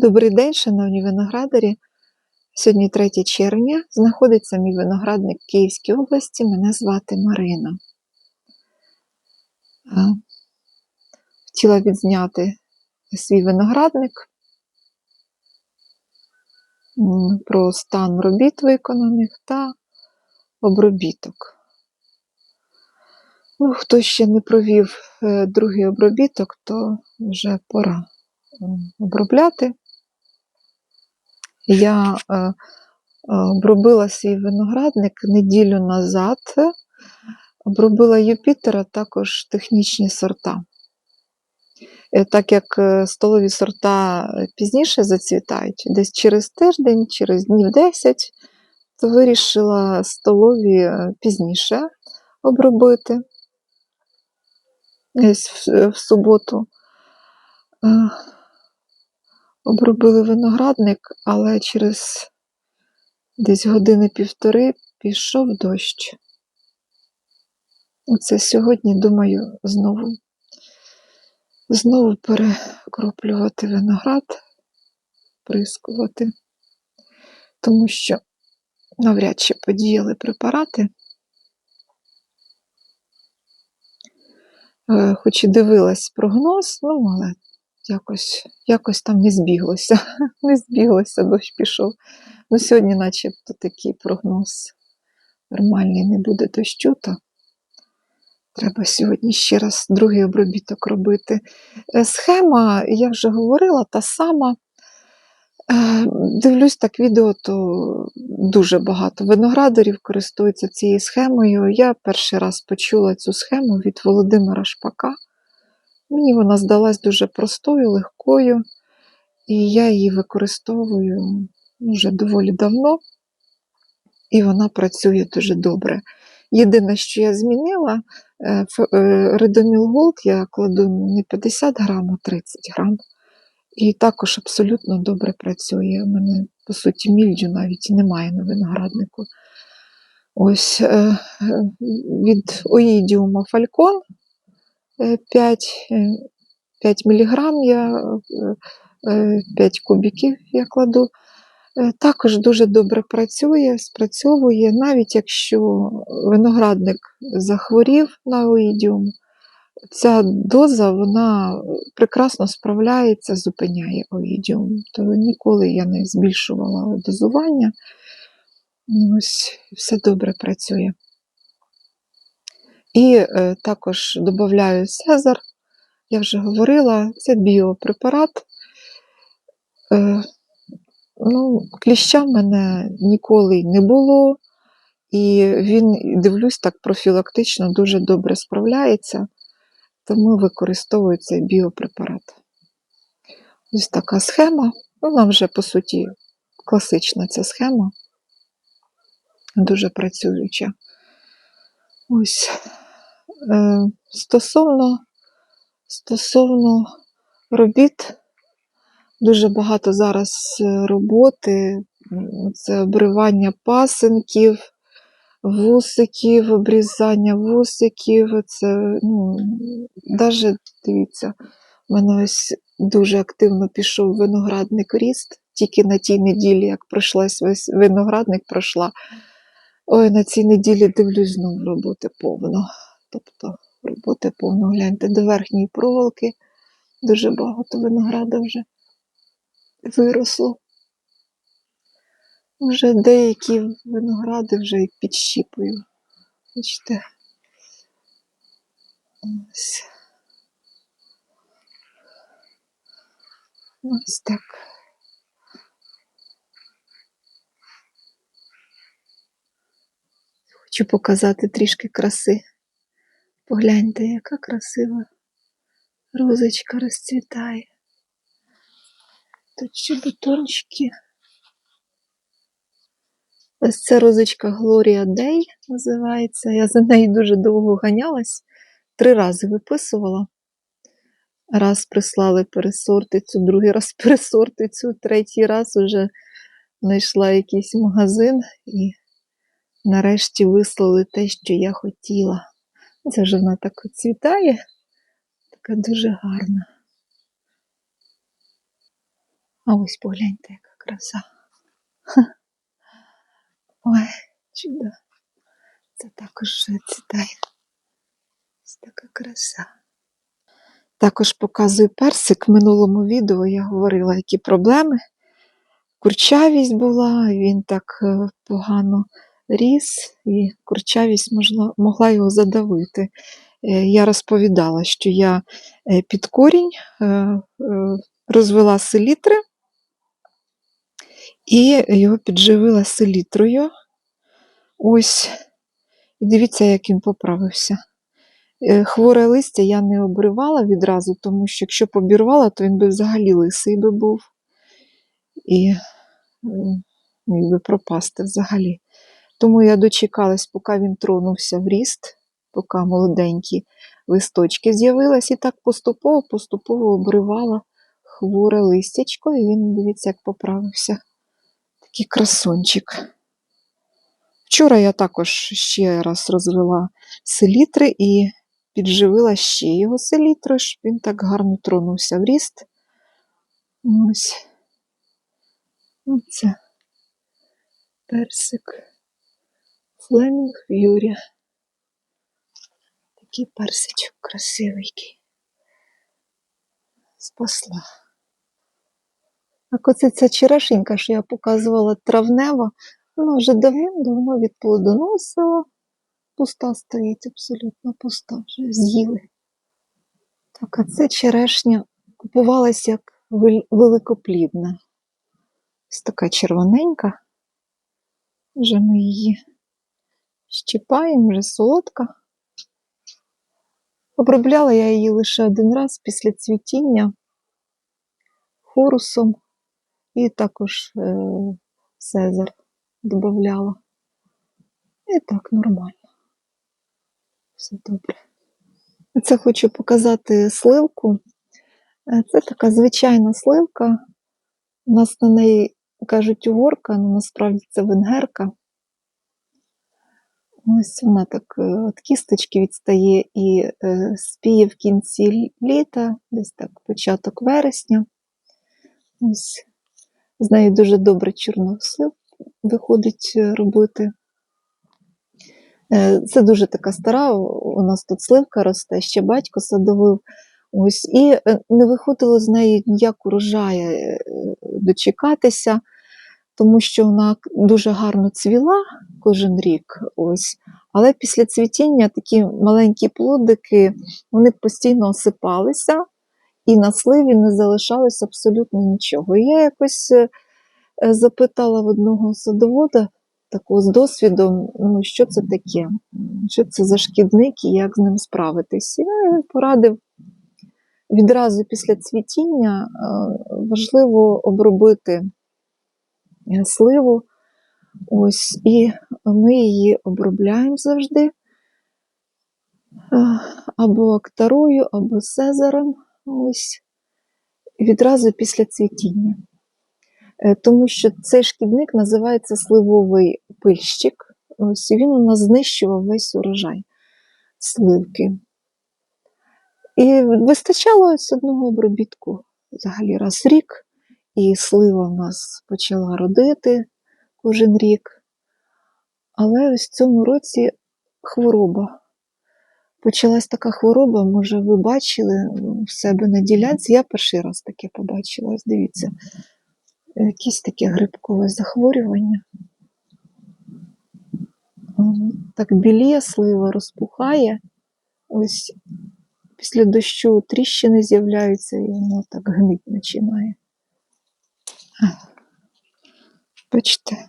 Добрий день, шановні виноградарі. Сьогодні 3 червня. Знаходиться мій виноградник в Київській області. Мене звати Марина. Хотіла відзняти свій виноградник про стан робіт виконаних та обробіток. Ну, хто ще не провів е, другий обробіток, то вже пора обробляти. Я е, е, обробила свій виноградник неділю назад, обробила Юпітера також технічні сорта. Е, Так як столові сорта пізніше зацвітають, десь через тиждень, через днів 10, то вирішила столові пізніше обробити в суботу. Обробили виноградник, але через десь години півтори пішов дощ. Оце сьогодні, думаю, знову, знову перекроплювати виноград, прискувати, тому що навряд чи подіяли препарати. Е, Хоч і дивилась прогноз, ну, але якось, якось там не збіглося. Не збіглося, дощ пішов. Ну, сьогодні, начебто, такий прогноз нормальний, не буде дощу, то треба сьогодні ще раз другий обробіток робити. Е, Схема, я вже говорила, та сама. Е, Дивлюсь так відео, то дуже багато виноградарів користуються цією схемою. Я перший раз почула цю схему від Володимира Шпака. Мені вона здалась дуже простою, легкою, і я її використовую вже доволі давно, і вона працює дуже добре. Єдине, що я змінила, е, е, Редоміл Голд я кладу не 50 грам, а 30 грам. І також абсолютно добре працює. У мене, по суті, мільдю навіть немає на винограднику. Ось е, від Оїдіума Фалькон 5, е, 5 мг я, е, е, 5 кубіків я кладу. Е, Також дуже добре працює, спрацьовує, навіть якщо виноградник захворів на оїдіум, ця доза вона прекрасно справляється, зупиняє оїдіум. То ніколи я не збільшувала дозування. Ось все добре працює. І е, також додаю Сезар. Я вже говорила, це біопрепарат. Е, ну, кліща в мене ніколи не було, і він, дивлюсь, так профілактично дуже добре справляється, тому використовую цей біопрепарат. Ось така схема. Вона вже, по суті, класична ця схема, дуже працююча. Ось. Е, стосовно, стосовно робіт, дуже багато зараз е, роботи. Це обривання пасинків, вусиків, обрізання вусиків. Це, ну, навіть, дивіться, в мене ось дуже активно пішов виноградник ріст. Тільки на тій неділі, як пройшлась весь виноградник, пройшла. Ой, на цій неділі дивлюсь знову роботи повно. Тобто роботи повно. Гляньте до верхньої проволоки. Дуже багато винограда вже виросло. Вже деякі виногради вже і підщіпую. Бачите. Ось. Ось так. Хочу показати трішки краси. Погляньте, яка красива розочка розцвітає. Тут ще бутончики. Ось це розочка Глорія Дей називається. Я за нею дуже довго ганялась. Три рази виписувала. Раз прислали пересортицю, другий раз пересортицю, третій раз уже знайшла якийсь магазин і нарешті вислали те, що я хотіла. Це вже вона так цвітає, така дуже гарна. А ось погляньте, яка краса. Ой, чудо. Це також цвітає. Ось така краса. Також показую персик. В минулому відео я говорила, які проблеми. Курчавість була, він так е, погано ріс, і курчавість можла, могла його задавити. Е, Я розповідала, що я е, під корінь е, розвела селітри і його підживила селітрою. Ось, і дивіться, як він поправився. Хворе листя я не обривала відразу, тому що якщо б обірвала, то він би взагалі лисий би був. І міг би пропасти взагалі. Тому я дочекалась, поки він тронувся в ріст, поки молоденькі листочки з'явились, і так поступово-поступово обривала хворе листячко, і він, дивіться, як поправився. Такий красунчик. Вчора я також ще раз розвела селітри і підживила ще його селітрою, щоб він так гарно тронувся в ріст. Ось. Оце персик. Флемінг Юрі. Такий персичок красивий. Спасла. А оце ця черешенька, що я показувала травнева, вона вже давним-давно відплодоносила. Пуста стоїть, абсолютно пуста, вже з'їли. Так, а це черешня купувалась як великоплідна. Ось така червоненька. Вже ми її щипаємо, вже солодка. Обробляла я її лише один раз після цвітіння хорусом і також е, сезар додавала. І так нормально. Все добре. Це хочу показати сливку. Е, Це така звичайна сливка. У нас на неї кажуть угорка, але насправді це венгерка. Ось вона так е, от кісточки відстає і е, спіє в кінці літа, десь так початок вересня. Ось з нею дуже добре чорнослив виходить е, робити. Е, Це дуже така стара, у нас тут сливка росте, ще батько садовив. Ось, і е, не виходило з неї ніяк урожаю е, дочекатися, тому що вона дуже гарно цвіла кожен рік. Ось. Але після цвітіння такі маленькі плодики вони постійно осипалися, і на сливі не залишалось абсолютно нічого. І я якось е, е, запитала в одного садовода, такого з досвідом, ну, що це таке, що це за шкідник і як з ним справитись. І він порадив відразу після цвітіння е, важливо обробити е, сливу. Ось, і ми її обробляємо завжди е, або актарою, або сезаром. Ось, відразу після цвітіння. Е, Тому що цей шкідник називається сливовий пильщик. Ось він у нас знищував весь урожай сливки. І вистачало ось одного обробітку взагалі раз в рік, і слива в нас почала родити кожен рік. Але ось в цьому році хвороба. Почалась така хвороба, може, ви бачили в себе на ділянці. Я перший раз таке побачила. Ось дивіться, якесь таке грибкове захворювання. Так біліє слива, розпухає. Ось після дощу тріщини з'являються, і воно так гнить починає. Бачите?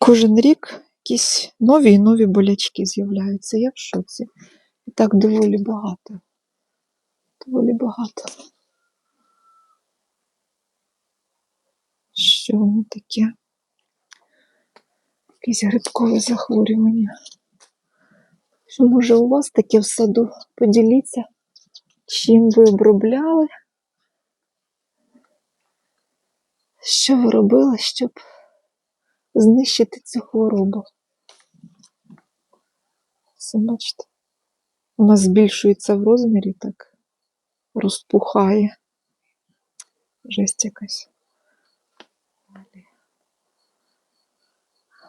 Кожен рік якісь нові і нові болячки з'являються. Я в шоці. І так доволі багато. Доволі багато. Що воно таке? Якесь грибкове захворювання. Що, може, у вас таке в саду? Поділіться, чим ви обробляли? Що ви робили, щоб знищити цю хворобу? Це бачите, вона збільшується в розмірі так розпухає. Жесть якась.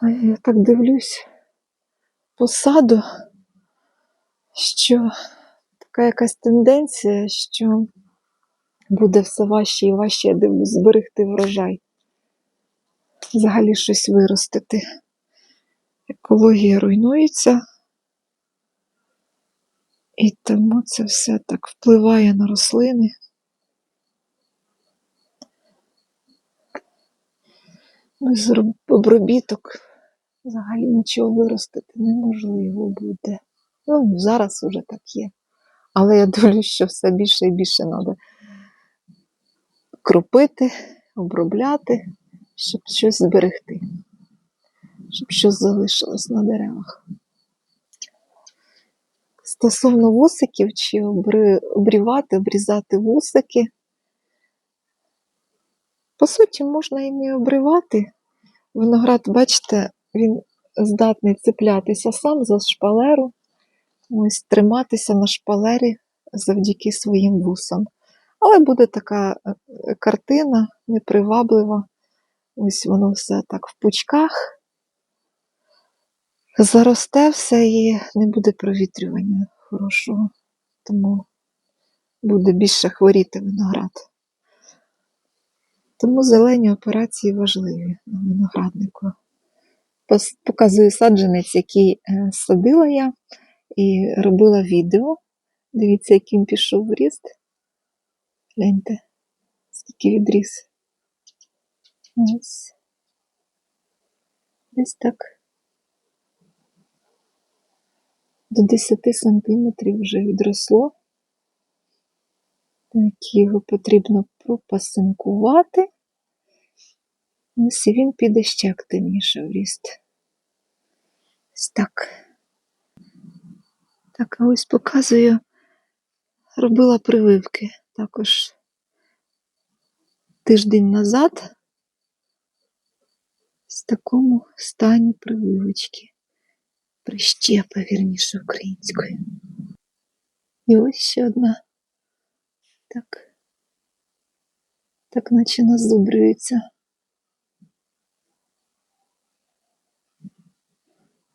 А я так дивлюсь по саду, що така якась тенденція, що буде все важче і важче, я дивлюсь, зберегти врожай. Взагалі щось виростити. Екологія руйнується. І тому це все так впливає на рослини. Без обробіток взагалі нічого виростити неможливо буде. Ну, зараз вже так є. Але я дивлюсь, що все більше і більше треба кропити, обробляти, щоб щось зберегти, щоб щось залишилось на деревах. Стосовно вусиків, чи обрівати, обрізати вусики. По суті, можна і не обривати. Виноград, бачите, він здатний цеплятися сам за шпалеру, ось триматися на шпалері завдяки своїм вусам. Але буде така е, картина неприваблива. Ось воно все так в пучках. Заросте все і не буде провітрювання хорошого, тому буде більше хворіти виноград. Тому зелені операції важливі на винограднику. Показую саджанець, який е, садила я і робила відео. Дивіться, яким пішов в ріст. Гляньте, скільки відріс. Ось. Десь так. До 10 сантиметрів вже відросло. Так, його потрібно пропасинкувати. Ось він піде ще активніше в ріст. Ось так. Так, а ось показую. Робила прививки також тиждень назад. В такому стані прививочки. Прищепа, вірніше, українською. І ось ще одна. Так. Так наче назубрюється.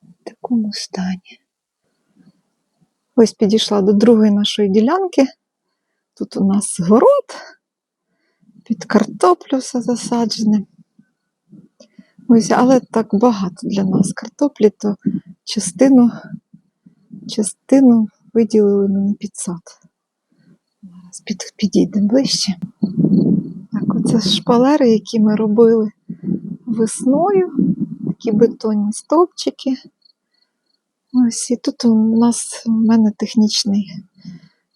В такому стані. Ось підійшла до другої нашої ділянки. Тут у нас город, під картоплю все засаджене. Ось, але так багато для нас картоплі, то частину, частину виділили мені під сад. Зараз під, підійдемо ближче. Так, оце шпалери, які ми робили весною, такі бетонні стовпчики. Ось і тут у нас у мене технічний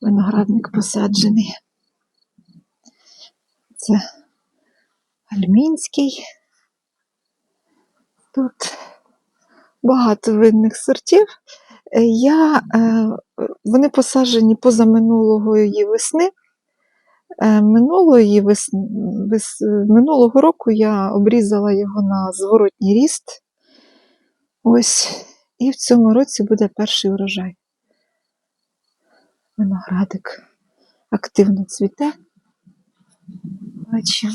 виноградник посаджений. Це альмінський. Тут багато видних сортів. Я, е, вони посаджені позаминулої весни. Е, Минулої вес, минулого року я обрізала його на зворотній ріст. Ось, і в цьому році буде перший урожай. Виноградик активно цвіте. Бачимо.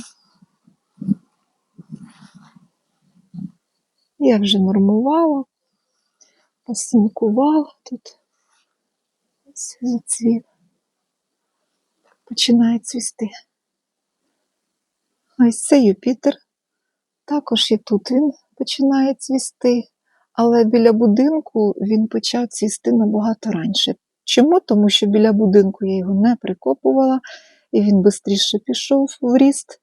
Я вже нормувала, посинкувала тут. Ось зацвів. Починає цвісти. Ось це Юпітер. Також і тут він починає цвісти, але біля будинку він почав цвісти набагато раніше. Чому? Тому що біля будинку я його не прикопувала, і він швидше пішов в ріст,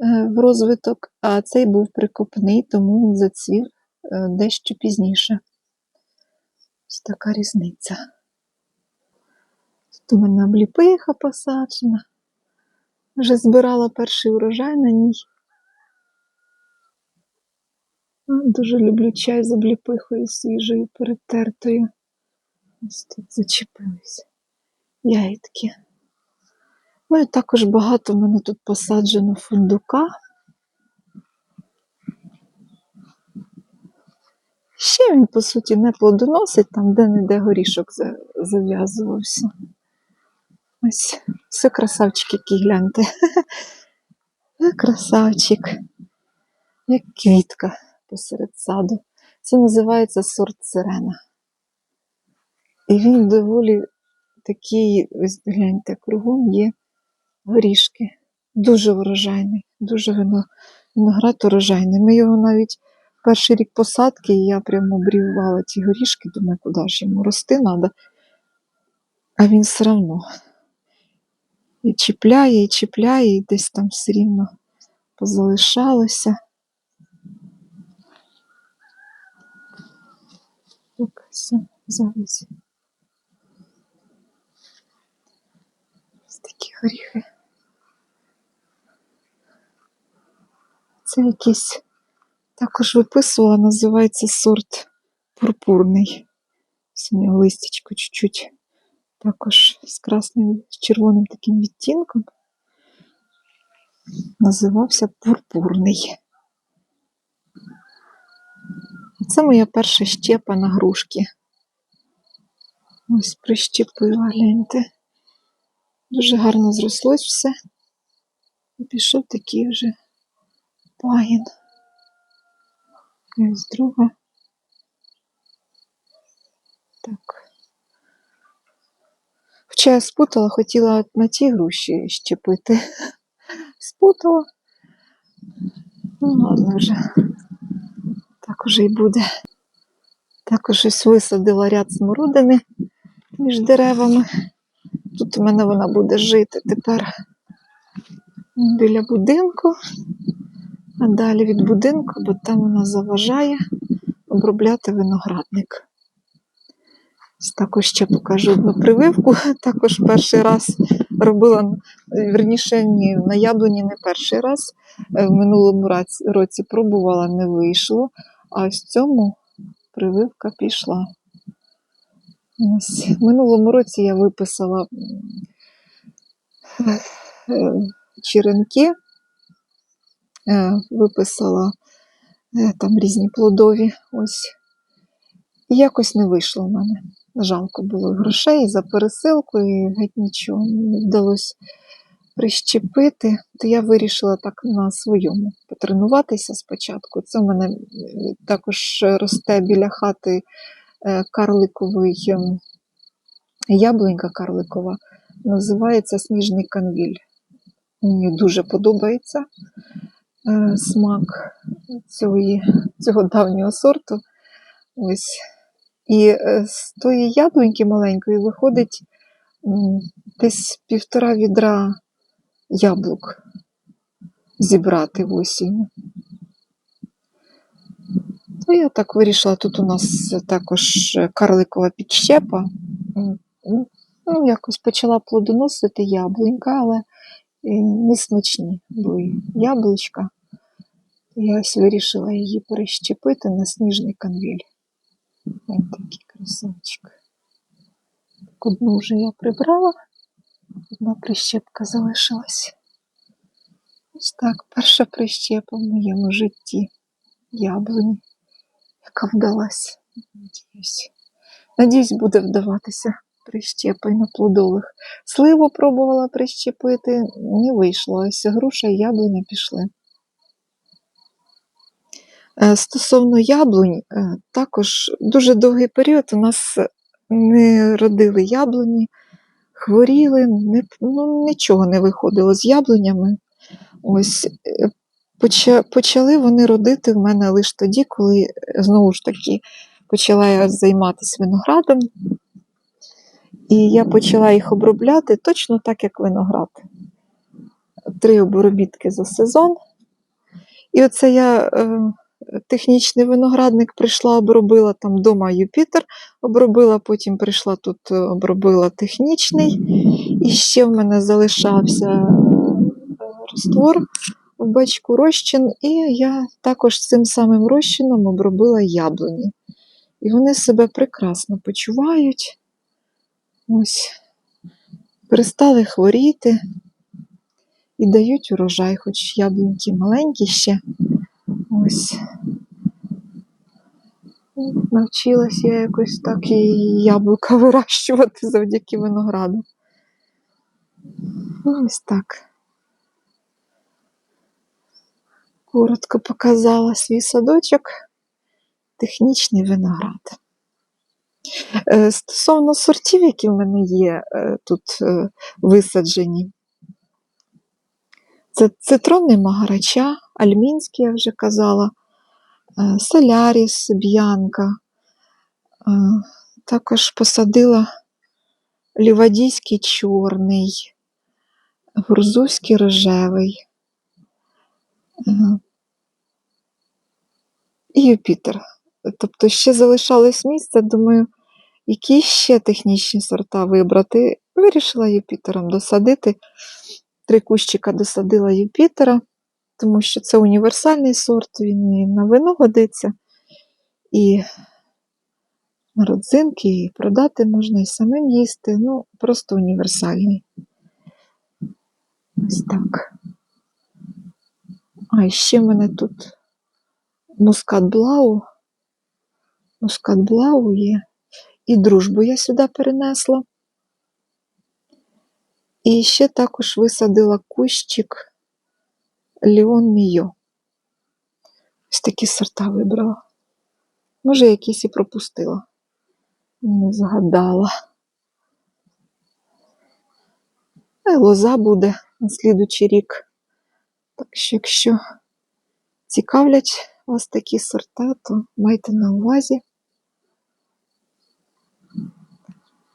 е, в розвиток, а цей був прикопний, тому він зацвів е, дещо пізніше. Ось така різниця. Тут у мене обліпиха посаджена. Вже збирала перший урожай на ній. Ну, Дуже люблю чай з обліпихою свіжою, перетертою. Ось тут зачепились ягідки. Ну і також багато в мене тут посаджено фундука. Ще він, по суті, не плодоносить, там де-не-де горішок зав'язувався. Ось, все красавчик, який гляньте. Красавчик. Як квітка посеред саду. Це називається сорт сирена. І він доволі такий, ось гляньте, кругом є горішки. Дуже врожайний, дуже вино, виноград урожайний. Ми його навіть перший рік посадки, і я прямо обрівала ті горішки, думаю, куди ж йому рости треба. А він все одно і чіпляє, і чіпляє, і десь там все рівно позалишалося. Все, зараз. Ось такі горіхи. Це якийсь також виписувала, називається сорт пурпурний. Ось у нього листячко чуть-чуть також з красним, з червоним таким відтінком. Називався пурпурний. Це моя перша щепа на грушки. Ось прищепила, гляньте. Дуже гарно зрослось все. І пішов такий вже пагін. І ось друга. Так. Хоча я спутала, хотіла на ті груші щепити. Спутала. Ну, ладно вже. Так уже й буде. Також ось висадила ряд смородини між деревами. Тут у мене вона буде жити тепер біля будинку, а далі від будинку, бо там вона заважає обробляти виноградник. Ось Також ще покажу одну прививку. Також перший раз робила, верніше, ні, на яблуні не перший раз. Е, В минулому році пробувала, не вийшло, а в цьому прививка пішла. Ось. Минулому році я виписала е, черенки, е, виписала е, там різні плодові. Ось. І якось не вийшло в мене. Жалко було грошей за пересилку, і геть нічого не вдалося прищепити. То я вирішила так на своєму потренуватися спочатку. Це в мене е, також росте біля хати е, карликовий ем, яблунька карликова, називається сніжний канвіль. Мені дуже подобається е, смак цього, цього давнього сорту. Ось. І е, з тої яблуньки маленької виходить десь півтора відра яблук зібрати осінню. То я так вирішила, тут у нас також карликова підщепа. Ну, якось почала плодоносити яблунька, але е, не смачні були яблучка. Я ось вирішила її перещепити на сніжний канвіль. Ось такий красавчик. Одну вже я прибрала, одна прищепка залишилась. Ось так, перша прищепа в моєму житті яблуні, яка вдалась. Надіюсь. Надіюсь, буде вдаватися прищепи на плодових. Сливу пробувала прищепити, не вийшло. Ось груша і яблуня пішли. Е, Стосовно яблунь, е, також дуже довгий період у нас не родили яблуні, хворіли, не, ну, нічого не виходило з яблунями. Ось е, почали вони родити в мене лише тоді, коли е, знову ж таки почала я займатися виноградом. І я почала їх обробляти точно так, як виноград. Три обробітки за сезон. І оце я е, технічний виноградник прийшла, обробила там вдома Юпітер, обробила, потім прийшла тут, е, обробила технічний. І ще в мене залишався е, раствор в бачку розчин, і я також цим самим розчином обробила яблуні. І вони себе прекрасно почувають. Ось. Перестали хворіти і дають урожай, хоч яблуньки маленькі ще. Ось. Навчилась я якось так і яблука вирощувати завдяки винограду. Ну, ось так. Коротко показала свій садочок, технічний виноград. Е, Стосовно сортів, які в мене є е, тут е, висаджені, це цитронний магарача, альмінський, я вже казала, е, соляріс, б'янка. Е, Також посадила лівадійський чорний, гурзузький рожевий. е, І Юпітер. Тобто ще залишалось місце, думаю, які ще технічні сорта вибрати. Вирішила Юпітером досадити. Три кущика досадила Юпітера, тому що це універсальний сорт, він і на вино годиться, і на родзинки, і продати можна, і самим їсти. Ну, просто універсальний. Ось так. А ще в мене тут мускат Блау. Мускат Блау є. І дружбу я сюди перенесла. І ще також висадила кущик Ліон Мійо. Ось такі сорта вибрала. Може, якісь і пропустила. Не згадала. А й лоза буде на слідучий рік. Так що, якщо цікавлять вас такі сорта, то майте на увазі.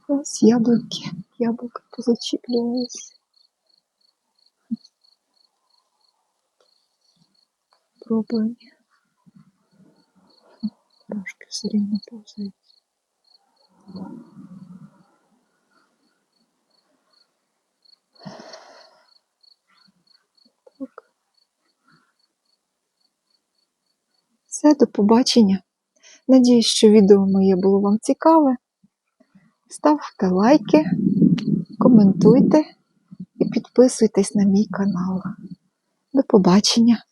Ось яблуки. Яблука позачіплювалися. Пробуємо. Трошки все рівно повзають. Так. Все, до побачення. Надіюсь, що відео моє було вам цікаве. Ставте лайки, коментуйте і підписуйтесь на мій канал. До побачення!